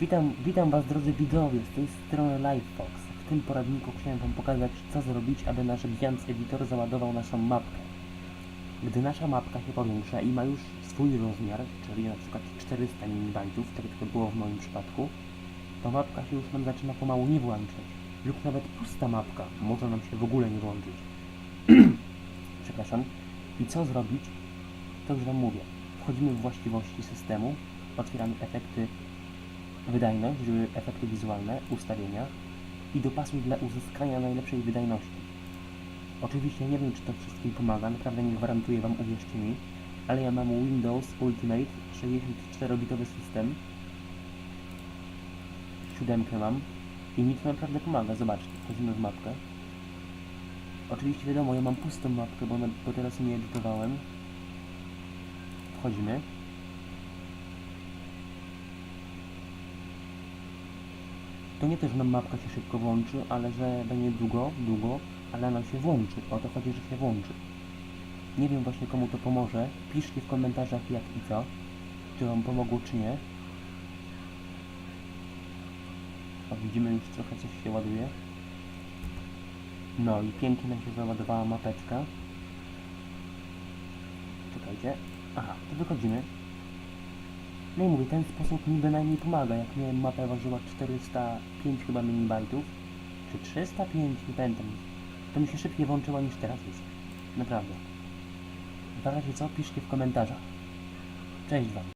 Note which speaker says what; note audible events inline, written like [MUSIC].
Speaker 1: Witam, witam Was drodzy widzowie z tej strony LiveFox. W tym poradniku chciałem Wam pokazać co zrobić, aby nasz Giants Editor załadował naszą mapkę. Gdy nasza mapka się powiększa i ma już swój rozmiar, czyli na przykład 400 MB, tak jak to było w moim przypadku, to mapka się już nam zaczyna pomału nie włączać. Lub nawet pusta mapka może nam się w ogóle nie włączyć. [CLEARS THROAT] Przepraszam. I co zrobić? To już Wam mówię. Wchodzimy w właściwości systemu, otwieramy efekty wydajność, żeby efekty wizualne, ustawienia i dopasuj dla uzyskania najlepszej wydajności. Oczywiście nie wiem, czy to wszystkim pomaga, naprawdę nie gwarantuję Wam, uwierzcie mi, ale ja mam Windows Ultimate 64-bitowy system, siódemkę mam i mi to naprawdę pomaga, zobaczcie, wchodzimy w mapkę. Oczywiście wiadomo, ja mam pustą mapkę, bo, bo teraz nie edytowałem. Wchodzimy. To nie to, że nam mapka się szybko włączy, ale że będzie długo, długo, ale ona się włączy. O to chodzi, że się włączy. Nie wiem właśnie komu to pomoże. Piszcie w komentarzach jak i co. Czy wam pomogło, czy nie. O, widzimy już trochę coś się ładuje. No i pięknie nam się załadowała mapeczka. Czekajcie. Aha, to wychodzimy. No i mówię, ten sposób mi bynajmniej pomaga. Jak miałem mapę ważyła 405 chyba minibajtów, czy 305, nie pamiętam. To mi się szybciej włączyła niż teraz jest. Naprawdę. W razie co, piszcie w komentarzach. Cześć Wam.